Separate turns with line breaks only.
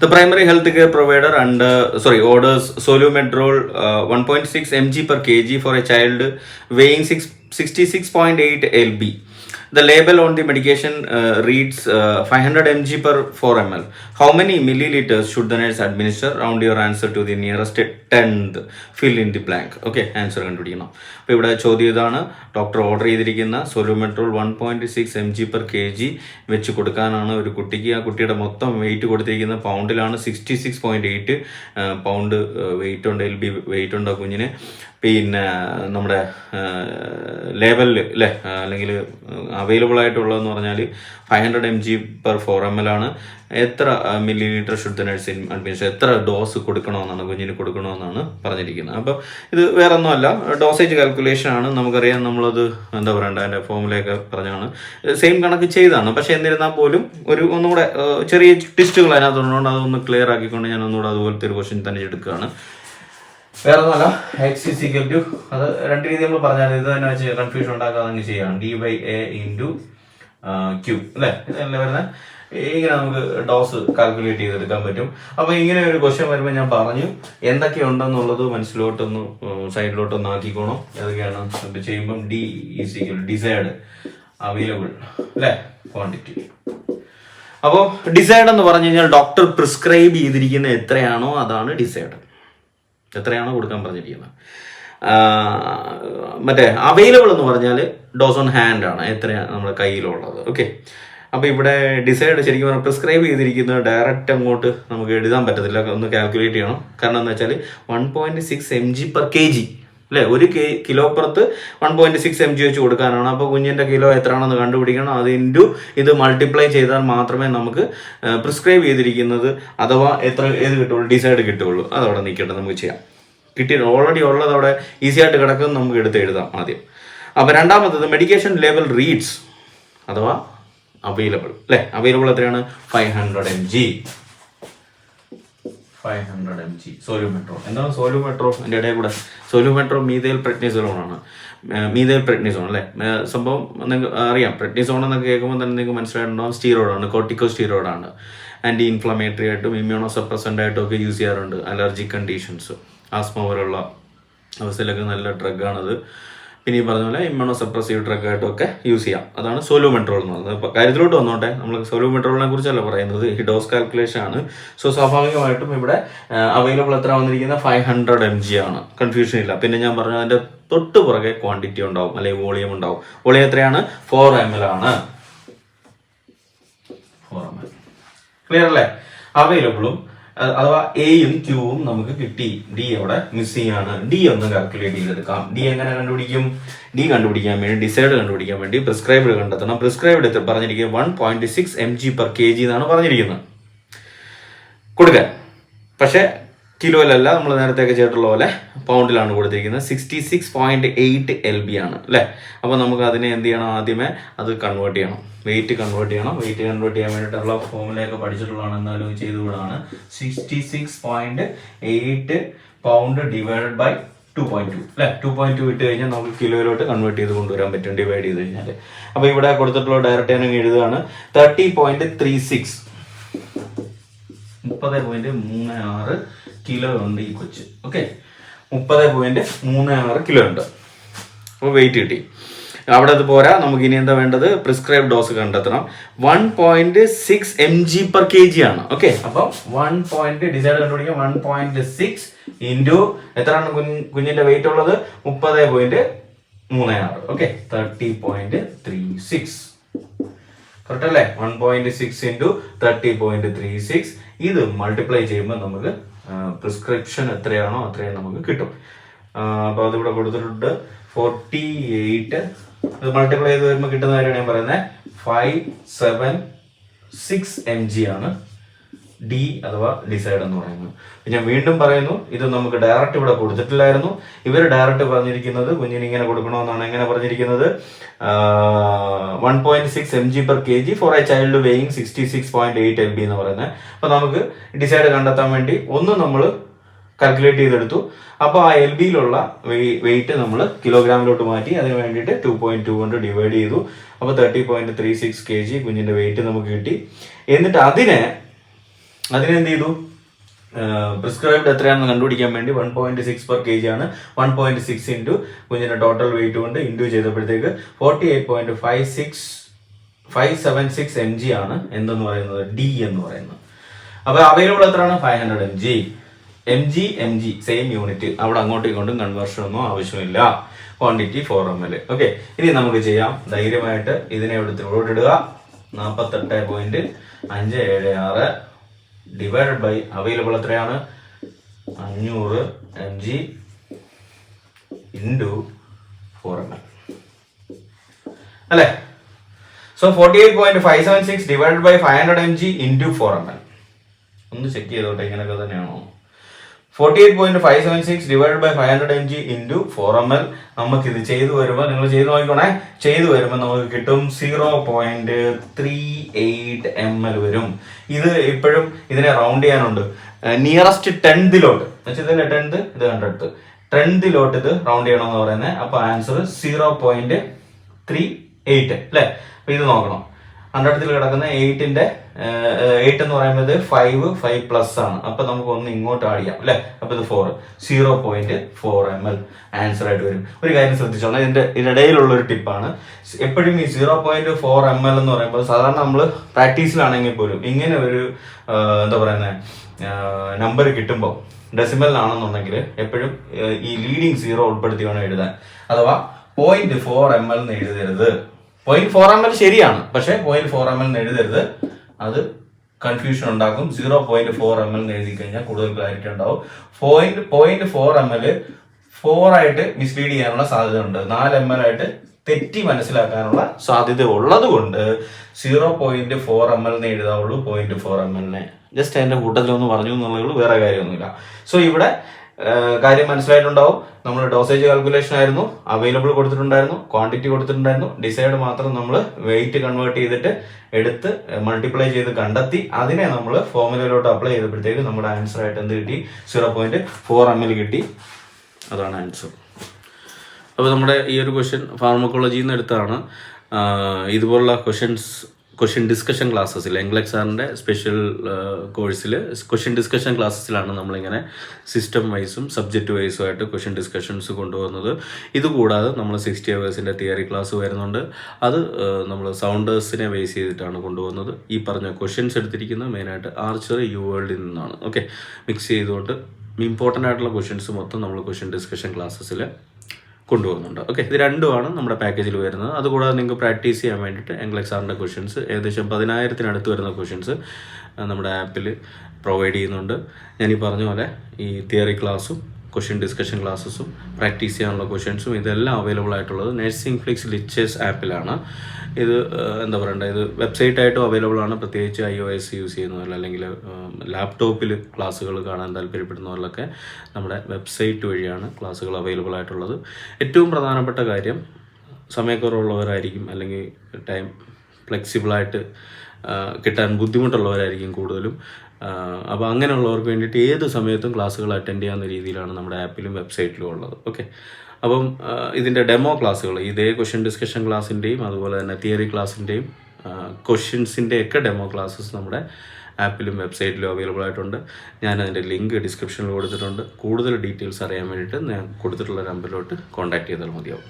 The primary health care provider uh, sorry orders solumetrol uh, 1.6 mg per kg for a child weighing 6, 66.8 lb. The label on the medication uh, reads uh, 500 mg per 4 ml. How many milliliters should the nurse administer? Round your answer to the nearest tenth. Fill in the blank. Okay, answer കണ്ടുപിടിക്കണം അപ്പോൾ ഇവിടെ ചോദ്യം ഇതാണ് doctor order ചെയ്തിരിക്കുന്ന Solumedrol one point six M G per K G വെച്ച് കൊടുക്കാനാണ് ഒരു കുട്ടിക്ക് ആ കുട്ടിയുടെ മൊത്തം വെയിറ്റ് കൊടുത്തിരിക്കുന്ന പൗണ്ടിലാണ് sixty six point eight pound weight ഉണ്ട് എൽ ബി വെയിറ്റ് ഉണ്ട് കുഞ്ഞിന് പിന്നെ നമ്മുടെ ലേബലിൽ അല്ലേ അല്ലെങ്കിൽ അവൈലബിൾ ആയിട്ടുള്ളതെന്ന് പറഞ്ഞാൽ five hundred M G per four M L ആണ്. എത്ര മില്ലി ലിറ്റർ ശുദ്ധ നഴ്സിൻ അഡ്മിഷൻ എത്ര ഡോസ് കൊടുക്കണമെന്നാണ് കുഞ്ഞിന് കൊടുക്കണമെന്നാണ് പറഞ്ഞിരിക്കുന്നത്. അപ്പോൾ ഇത് വേറെ ഒന്നുമല്ല ഡോസേജ് കാൽക്കുലേഷൻ ആണ്. നമുക്കറിയാം നമ്മളത് എന്താ പറയണ്ട അതിന്റെ ഫോമിലൊക്കെ പറഞ്ഞാണ് സെയിം കണക്ക് ചെയ്താണ്. പക്ഷേ എന്നിരുന്നാൽ പോലും ഒരു ഒന്നുകൂടെ ചെറിയ ടിസ്റ്റുകൾ അതിനകത്തുള്ളതുകൊണ്ട് അതൊന്ന് ക്ലിയർ ആക്കിക്കൊണ്ട് ഞാൻ ഒന്നുകൂടെ അതുപോലത്തെ ഒരു ക്വസ്റ്റ്യൻ തന്നെ എടുക്കുകയാണ്. വേറെ ഒന്നുമല്ല എക്സ് ഇസ് ഈക്വൽ ടു അത് രണ്ട് രീതി നമ്മൾ പറഞ്ഞാൽ ഇത് തന്നെ വെച്ച് കൺഫ്യൂഷൻ ഉണ്ടാക്കാതെ അങ്ങ് ചെയ്യാം D by A into Q അല്ലേ? ഇതല്ലേ വരുന്നത് ഇങ്ങനെ നമുക്ക് ഡോസ് കാൽക്കുലേറ്റ് ചെയ്തെടുക്കാൻ പറ്റും. അപ്പൊ ഇങ്ങനെ ഒരു ക്വസ്റ്റ്യൻ വരുമ്പോൾ ഞാൻ പറഞ്ഞു എന്തൊക്കെ ഉണ്ടെന്നുള്ളത് മനസ്സിലോട്ടൊന്ന് സൈഡിലോട്ടൊന്ന് ആക്കിക്കോണം. ഏതൊക്കെയാണ് ഇപ്പൊ ചെയ്യുമ്പം D is equal desired available അല്ലേ? ക്വാണ്ടിറ്റി അപ്പോൾ ഡിസൈഡ് എന്ന് പറഞ്ഞു കഴിഞ്ഞാൽ ഡോക്ടർ പ്രിസ്ക്രൈബ് ചെയ്തിരിക്കുന്ന എത്രയാണോ അതാണ് ഡിസൈഡ് എത്രയാണോ കൊടുക്കാൻ പറഞ്ഞിരിക്കുന്നത്. മറ്റേ അവൈലബിൾ എന്ന് പറഞ്ഞാൽ ഡോസ് ഓൺ ഹാൻഡ് ആണ് എത്രയാണ് നമ്മുടെ കയ്യിലുള്ളത്. ഓക്കെ അപ്പോൾ ഇവിടെ ഡിസൈഡ് ശരിക്കും പറഞ്ഞാൽ പ്രിസ്ക്രൈബ് ചെയ്തിരിക്കുന്നത് ഡയറക്റ്റ് അങ്ങോട്ട് നമുക്ക് എഴുതാൻ പറ്റത്തില്ല. ഒന്ന് കാൽക്കുലേറ്റ് ചെയ്യണം. കാരണം എന്താ വെച്ചാൽ one point six M G per K G അല്ലേ? ഒരു കിലോ പുറത്ത് one point six M G വെച്ച് കൊടുക്കാനാണ്. അപ്പോൾ കുഞ്ഞിന്റെ കിലോ എത്രയാണെന്ന് കണ്ടുപിടിക്കണം. അത് ഇന്റു ഇത് മൾട്ടിപ്ലൈ ചെയ്താൽ മാത്രമേ നമുക്ക് പ്രിസ്ക്രൈബ് ചെയ്തിരിക്കുന്നത് അഥവാ എത്ര ഏത് കിട്ടുള്ളൂ? ഡിസൈഡ് കിട്ടുള്ളൂ. അതവിടെ നിൽക്കട്ടെ നമുക്ക് ചെയ്യാം. കിട്ടി ഓൾറെഡി ഉള്ളത് അവിടെ ഈസി ആയിട്ട് കിടക്കുന്നത് നമുക്ക് എടുത്ത് എഴുതാം ആദ്യം. അപ്പോൾ രണ്ടാമത്തത് മെഡിക്കേഷൻ ലെവൽ റീഡ്സ് അഥവാ അവൈലബിൾ അല്ലേ? അവൈലബിൾ എത്രയാണ്? Five hundred M G five hundred M G Solumedrol എന്താണ് സോലുമെട്രോ എന്റെ ഇടയിൽ കൂടെ. സോലുമെട്രോ മീതയിൽ ആണ് മീതയിൽ പ്രഗ്നിസോൺ അല്ലേ? സംഭവം നിങ്ങൾക്ക് അറിയാം. പ്രഗ്നിസോൺ എന്നൊക്കെ കേൾക്കുമ്പോൾ തന്നെ നിങ്ങൾക്ക് മനസ്സിലായിട്ടുണ്ടാവും സ്റ്റീറോയിഡാണ്. കോർട്ടിക്കോ സ്റ്റീറോയിഡാണ് ആന്റി ഇൻഫ്ലമേറ്ററി ആയിട്ടും ഇമ്മ്യൂണോ സപ്രസന്റ് ആയിട്ടും ഒക്കെ യൂസ് ചെയ്യാറുണ്ട്. അലർജിക് കണ്ടീഷൻസ് ആസ്മ പോലുള്ള അവസ്ഥയിലൊക്കെ നല്ല ഡ്രഗാണത് പിന്നെ ഈ പറഞ്ഞ പോലെ ഇമ്മ്യൂണോ സപ്രസീവ് ഡ്രഗ് ആയിട്ടൊക്കെ യൂസ് ചെയ്യാം. അതാണ് സോലോമെട്രോൾ എന്ന് പറയുന്നത്. അപ്പോൾ കാര്യത്തിലോട്ട് വന്നോട്ടെ. നമ്മൾ സോലോമെട്രോളിനെ കുറിച്ചല്ല പറയുന്നത്. ഈ ഡോസ് കാൽക്കുലേഷൻ ആണ്. സോ സ്വാഭാവികമായിട്ടും ഇവിടെ അവൈലബിൾ എത്ര വന്നിരിക്കുന്നത് ഫൈവ് ഹൺഡ്രഡ് എം ജി ആണ്. കൺഫ്യൂഷൻ ഇല്ല. പിന്നെ ഞാൻ പറഞ്ഞു അതിന്റെ തൊട്ട് പുറകെ ക്വാണ്ടിറ്റി ഉണ്ടാവും. അല്ലെങ്കിൽ വോളിയം ഉണ്ടാവും. വോളിയം എത്രയാണ്? ഫോർ എം എൽ ആണ്. ഫോർ എം എൽ ക്ലിയർ അല്ലേ? അവൈലബിളും അഥവാ എയും ക്യൂവും നമുക്ക് കിട്ടി. ഡി അവിടെ മിസ്സിംഗ് ആണ് ഡി ഒന്ന് കാൽക്കുലേറ്റ് ചെയ്തെടുക്കാം. ഡി എങ്ങനെ കണ്ടുപിടിക്കും? ഡി കണ്ടുപിടിക്കാൻ വേണ്ടി ഡിസൈഡ് കണ്ടുപിടിക്കാൻ വേണ്ടി പ്രിസ്ക്രൈബ്ഡ് കണ്ടെത്തണം. പ്രിസ്ക്രൈബ്ഡ് പറഞ്ഞിരിക്കുന്നത് one point six M G per K G എന്നാണ് പറഞ്ഞിരിക്കുന്നത്. കൊടുക്കാൻ പക്ഷേ കിലോയിലല്ല നമ്മൾ നേരത്തെയൊക്കെ ചെയ്തിട്ടുള്ള പോലെ പൗണ്ടിലാണ് കൊടുത്തിരിക്കുന്നത്. Sixty six point eight L B ആണ് അല്ലേ? അപ്പോൾ നമുക്ക് അതിനെ എന്ത് ചെയ്യണം ആദ്യമേ? അത് കൺവേർട്ട് ചെയ്യണം. വെയിറ്റ് കൺവേർട്ട് ചെയ്യണം. വെയിറ്റ് കൺവേർട്ട് ചെയ്യാൻ വേണ്ടിയിട്ടുള്ള ഫോമിലൊക്കെ പഠിച്ചിട്ടുള്ളതാണ്. എന്നാലും ചെയ്തുകൂടാണ്. Sixty six point eight pound divided by two point two അല്ലെ? ടു പോയിന്റ് ടു ഇട്ട് കഴിഞ്ഞാൽ നമുക്ക് കിലോയിലോട്ട് കൺവേർട്ട് ചെയ്ത് കൊണ്ടുവരാൻ പറ്റും ഡിവൈഡ് ചെയ്ത് കഴിഞ്ഞാൽ. അപ്പോൾ ഇവിടെ കൊടുത്തിട്ടുള്ള ഡയറക്റ്റ് ഞാൻ എഴുതുകയാണ്. തേർട്ടി പോയിന്റ് ത്രീ സിക്സ് മുപ്പത് പോയിന്റ് മൂന്ന് ആറ് കിലോ ഉണ്ട് ഈ കൊച്ച്. ഓക്കെ മുപ്പത് പോയിന്റ് മൂന്ന് ആറ് കിലോ ഉണ്ട്. അപ്പോൾ വെയിറ്റ് കിട്ടി. അവിടെ അത് പോരാ. നമുക്ക് ഇനി എന്താ വേണ്ടത്? പ്രിസ്ക്രൈബ് ഡോസ് കണ്ടെത്തണം. One point six M G per K G ആണ്. ഓക്കെ അപ്പം വൺ പോയിന്റ് ഡിസൈഡ് കണ്ടുപിടിക്കാം വൺ പോയിന്റ് സിക്സ് ഇന്റു എത്രയാണ് കുഞ്ഞിന്റെ വെയിറ്റ് ഉള്ളത്? മുപ്പത് പോയിന്റ് മൂന്ന് ആറ്. Okay thirty point three six correct അല്ലേ? One point six into thirty point three six ഇത് മൾട്ടിപ്ലൈ ചെയ്യുമ്പോൾ നമുക്ക് പ്രിസ്ക്രിപ്ഷൻ എത്രയാണോ അത്രയും നമുക്ക് കിട്ടും. അപ്പോൾ അതിവിടെ കൊടുത്തിട്ടുണ്ട്. ഫോർട്ടി എയ്റ്റ് ഇത് മൾട്ടിപ്ലൈ ചെയ്ത് വരുമ്പോൾ കിട്ടുന്ന കാര്യമാണ് ഞാൻ പറയുന്നത് five seven six M G ആണ്. ഡി അഥവാ ഡിസൈഡ് എന്ന് പറയുന്നു. ഞാൻ വീണ്ടും പറയുന്നു ഇത് നമുക്ക് ഡയറക്റ്റ് ഇവിടെ കൊടുത്തിട്ടില്ലായിരുന്നു. ഇവർ ഡയറക്റ്റ് പറഞ്ഞിരിക്കുന്നത് കുഞ്ഞിന് ഇങ്ങനെ കൊടുക്കണമെന്നാണ് എങ്ങനെ പറഞ്ഞിരിക്കുന്നത്. One point six M G per K G for a child weighing sixty six point eight M B എന്ന് പറയുന്നത്. അപ്പൊ നമുക്ക് ഡിസൈഡ് കണ്ടെത്താൻ വേണ്ടി ഒന്ന് നമ്മൾ കാൽക്കുലേറ്റ് ചെയ്തെടുത്തു. അപ്പോൾ ആ എൽ ബിയിലുള്ള വെയിറ്റ് നമ്മൾ കിലോഗ്രാമിലോട്ട് മാറ്റി അതിന് വേണ്ടിയിട്ട് ടു പോയിന്റ് ടു കൊണ്ട് ഡിവൈഡ് ചെയ്തു. അപ്പോൾ thirty point three six K G കുഞ്ഞിന്റെ വെയിറ്റ് നമുക്ക് കിട്ടി. എന്നിട്ട് അതിനെ അതിനെന്ത് ചെയ്തു പ്രിസ്ക്രൈബ്ഡ് എത്രയാണെന്ന് കണ്ടുപിടിക്കാൻ വേണ്ടി one point six per K G ആണ്. വൺ പോയിന്റ് സിക്സ് ഇന്റു കുഞ്ഞിന്റെ ടോട്ടൽ വെയിറ്റ് കൊണ്ട് into ചെയ്തപ്പോഴത്തേക്ക് forty eight point five six five seven six M G ആണ് എന്തെന്ന് പറയുന്നത്? ഡി എന്ന് പറയുന്നത്. അപ്പോൾ അവൈലബിൾ എത്രയാണ്? Five hundred M G M G M G same unit അവിടെ അങ്ങോട്ടും ഇങ്ങോട്ടും കൺവേർഷൻ ഒന്നും ആവശ്യമില്ല. Quantity four M L okay ഇനി നമുക്ക് ചെയ്യാം. ധൈര്യമായിട്ട് ഇതിനെ എടുത്ത് ഇടുക. നാൽപ്പത്തെട്ട് പോയിന്റ് അഞ്ച് ഏഴ് ആറ്. ഡിവൈഡഡ് ബൈ അവൈലബിൾ എത്രയാണ്? അഞ്ഞൂറ് M G into four M L അല്ലേ? So forty eight point five seven six divide by five hundred M G into four M L ഒന്ന് ചെക്ക് ചെയ്തോട്ടെ ഇങ്ങനെയൊക്കെ തന്നെയാണോ? Forty eight point five seven six divide by five hundred M G into four M L നമുക്ക് ഇത് ചെയ്തു വരുമ്പോൾ നിങ്ങൾ ചെയ്ത് നോക്കിക്കോണേ. ചെയ്തു വരുമ്പോൾ നമുക്ക് കിട്ടും zero point three eight M L വരും. ഇത് ഇപ്പോഴും ഇതിനെ റൗണ്ട് ചെയ്യാനുണ്ട്. നിയറസ്റ്റ് ടെൻത്തിലോട്ട് എന്നുവെച്ചാൽ ഇതിന്റെ ടെൻത്ത് ഇത് ഹൺഡ്രഡ് ടെൻത്തിലോട്ട് ഇത് റൗണ്ട് ചെയ്യണമെന്ന് പറയുന്നത് അപ്പൊ answer zero point three eight അല്ലേ? അപ്പൊ ഇത് നോക്കണം. ഹൺഡ്രഡത്തിൽ കിടക്കുന്ന എയ്റ്റിന്റെ എയ്റ്റ് എന്ന് പറയുന്നത് ഫൈവ് ഫൈവ് പ്ലസ് ആണ്. അപ്പൊ നമുക്ക് ഒന്ന് ഇങ്ങോട്ട് ആഡ് ചെയ്യാം അല്ലെ? അപ്പൊ ഇത് four zero point four M L answer ആയിട്ട് വരും. ഒരു കാര്യം ശ്രദ്ധിച്ചോളാം ഇതിന്റെ ഇതിനിടയിലുള്ള ഒരു ടിപ്പാണ് എപ്പോഴും ഈ zero point four M L എന്ന് പറയുമ്പോൾ സാധാരണ നമ്മൾ പ്രാക്ടീസിലാണെങ്കിൽ പോലും ഇങ്ങനെ ഒരു എന്താ പറയുന്നത് നമ്പർ കിട്ടുമ്പോൾ ഡെസിമൽ ആണെന്നുണ്ടെങ്കിൽ എപ്പോഴും ഈ ലീഡിങ് സീറോ ഉൾപ്പെടുത്തി വേണം എഴുതാൻ. അഥവാ പോയിന്റ് ഫോർ എം എൽ എന്ന് എഴുതരുത്. പോയിന്റ് ഫോർ എം എൽ ശരിയാണ്. പക്ഷേ പോയിന്റ് ഫോർ എം എൽ എഴുതരുത്. അത് കൺഫ്യൂഷൻ ഉണ്ടാക്കും. Zero point four M L എഴുതി കഴിഞ്ഞാൽ കൂടുതൽ ക്ലാരിറ്റി ഉണ്ടാവും. Point point four M L four ആയിട്ട് മിസ്ലീഡ് ചെയ്യാനുള്ള സാധ്യത ഉണ്ട് നാല് എം എൽ ആയിട്ട് തെറ്റി മനസ്സിലാക്കാനുള്ള സാധ്യത ഉള്ളത് കൊണ്ട് zero point four M L എഴുതാവുള്ളൂ. Point four M L just അതിന്റെ കൂട്ടത്തിൽ ഒന്ന് പറഞ്ഞു എന്നുള്ളൂ വേറെ കാര്യമൊന്നുമില്ല. സോ ഇവിടെ കാര്യം മനസ്സിലായിട്ടുണ്ടാവും. നമ്മൾ ഡോസേജ് കാൽക്കുലേഷൻ ആയിരുന്നു. അവൈലബിൾ കൊടുത്തിട്ടുണ്ടായിരുന്നു. ക്വാണ്ടിറ്റി കൊടുത്തിട്ടുണ്ടായിരുന്നു. ഡിസൈഡ് മാത്രം നമ്മൾ വെയിറ്റ് കൺവേർട്ട് ചെയ്തിട്ട് എടുത്ത് മൾട്ടിപ്ലൈ ചെയ്ത് കണ്ടെത്തി അതിനെ നമ്മൾ ഫോർമുലയിലോട്ട് അപ്ലൈ ചെയ്തപ്പോഴത്തേക്ക് നമ്മുടെ ആൻസർ ആയിട്ട് എന്ത് കിട്ടി? Zero point four M L കിട്ടി. അതാണ് ആൻസർ അപ്പോൾ നമ്മുടെ ഈ ഒരു ക്വസ്റ്റ്യൻ ഫാർമക്കോളജിയിൽ നിന്ന് എടുത്താണ്. ഇതുപോലുള്ള ക്വസ്റ്റ്യൻസ് ക്വസ്റ്റ്യൻ ഡിസ്കഷൻ ക്ലാസ്സസിൽ എംഗ്ലക് സാറിന്റെ സ്പെഷ്യൽ കോഴ്സിൽ ക്വസ്റ്റ്യൻ ഡിസ്കഷൻ ക്ലാസ്സസിലാണ് നമ്മളിങ്ങനെ സിസ്റ്റം വൈസും സബ്ജക്റ്റ് വൈസും ആയിട്ട് ക്വസ്റ്റ്യൻ ഡിസ്കഷൻസ് കൊണ്ടുപോകുന്നത്. ഇതുകൂടാതെ നമ്മൾ സിക്സ്റ്റി അവേഴ്സിന്റെ തിയറി ക്ലാസ് വരുന്നുണ്ട്. അത് നമ്മൾ സൗണ്ടേഴ്സിനെ ബേസ് ചെയ്തിട്ടാണ് കൊണ്ടുപോകുന്നത്. ഈ പറഞ്ഞ ക്വസ്റ്റ്യൻസ് എടുത്തിരിക്കുന്നത് മെയിനായിട്ട് ആർച്ചറി യു വേൾഡിൽ നിന്നാണ്. ഓക്കെ മിക്സ് ചെയ്തുകൊണ്ട് ഇമ്പോർട്ടന്റ് ആയിട്ടുള്ള ക്വസ്റ്റ്യൻസ് മൊത്തം നമ്മൾ ക്വസ്റ്റ്യൻ ഡിസ്കഷൻ ക്ലാസ്സസിൽ കൊണ്ടുപോകുന്നുണ്ട്. ഓക്കെ ഇത് രണ്ടുമാണ് നമ്മുടെ പാക്കേജിൽ വരുന്നത്. അതുകൂടാതെ നിങ്ങൾക്ക് പ്രാക്ടീസ് ചെയ്യാൻ വേണ്ടിയിട്ട് എംഗ്ലക് സാറിന്റെ ക്വസ്റ്റ്യൻസ് ഏകദേശം പതിനായിരത്തിനടുത്ത് വരുന്ന ക്വസ്റ്റ്യൻസ് നമ്മുടെ ആപ്പിൽ പ്രൊവൈഡ് ചെയ്യുന്നുണ്ട്. ഞാൻ ഈ പറഞ്ഞ പോലെ ഈ തിയറി ക്ലാസ്സും ക്വസ്റ്റ്യൻ ഡിസ്കഷൻ ക്ലാസ്സസും പ്രാക്ടീസ് ചെയ്യാനുള്ള ക്വസ്റ്റ്യൻസും ഇതെല്ലാം അവൈലബിൾ ആയിട്ടുള്ളത് നഴ്സിംഗ് ഫ്ലിക്സ് ലിച്ചേഴ്സ് ആപ്പിലാണ് ഇത് എന്താ പറയണ്ടേ ഇത് വെബ്സൈറ്റ് ആയിട്ടും അവൈലബിൾ ആണ്. പ്രത്യേകിച്ച് ഐ ഒ എസ് യൂസ് ചെയ്യുന്നവർ അല്ലെങ്കിൽ ലാപ്ടോപ്പിൽ ക്ലാസ്സുകൾ കാണാൻ താല്പര്യപ്പെടുന്നവരിലൊക്കെ നമ്മുടെ വെബ്സൈറ്റ് വഴിയാണ് ക്ലാസ്സുകൾ അവൈലബിൾ ആയിട്ടുള്ളത്. ഏറ്റവും പ്രധാനപ്പെട്ട കാര്യം സമയക്കുറവുള്ളവരായിരിക്കും അല്ലെങ്കിൽ ടൈം ഫ്ലെക്സിബിളായിട്ട് കിട്ടാൻ ബുദ്ധിമുട്ടുള്ളവരായിരിക്കും കൂടുതലും. അപ്പോൾ അങ്ങനെയുള്ളവർക്ക് വേണ്ടിയിട്ട് ഏത് സമയത്തും ക്ലാസ്സുകൾ അറ്റൻഡ് ചെയ്യാവുന്ന രീതിയിലാണ് നമ്മുടെ ആപ്പിലും വെബ്സൈറ്റിലും ഉള്ളത്. ഓക്കെ അപ്പം ഇതിന്റെ ഡെമോ ക്ലാസ്സുകൾ ഇതേ ക്വസ്റ്റ്യൻ ഡിസ്കഷൻ ക്ലാസ്സിന്റെയും അതുപോലെ തന്നെ തിയറി ക്ലാസ്സിന്റെയും ക്വസ്റ്റ്യൻസിന്റെ ഒക്കെ ഡെമോ ക്ലാസ്സസ് നമ്മുടെ ആപ്പിലും വെബ്സൈറ്റിലും അവൈലബിൾ ആയിട്ടുണ്ട്. ഞാൻ അതിന്റെ ലിങ്ക് ഡിസ്ക്രിപ്ഷനിൽ കൊടുത്തിട്ടുണ്ട്. കൂടുതൽ ഡീറ്റെയിൽസ് അറിയാൻ വേണ്ടിയിട്ട് ഞാൻ കൊടുത്തിട്ടുള്ള നമ്പറിലോട്ട് കോൺടാക്ട് ചെയ്താൽ മതിയാവും.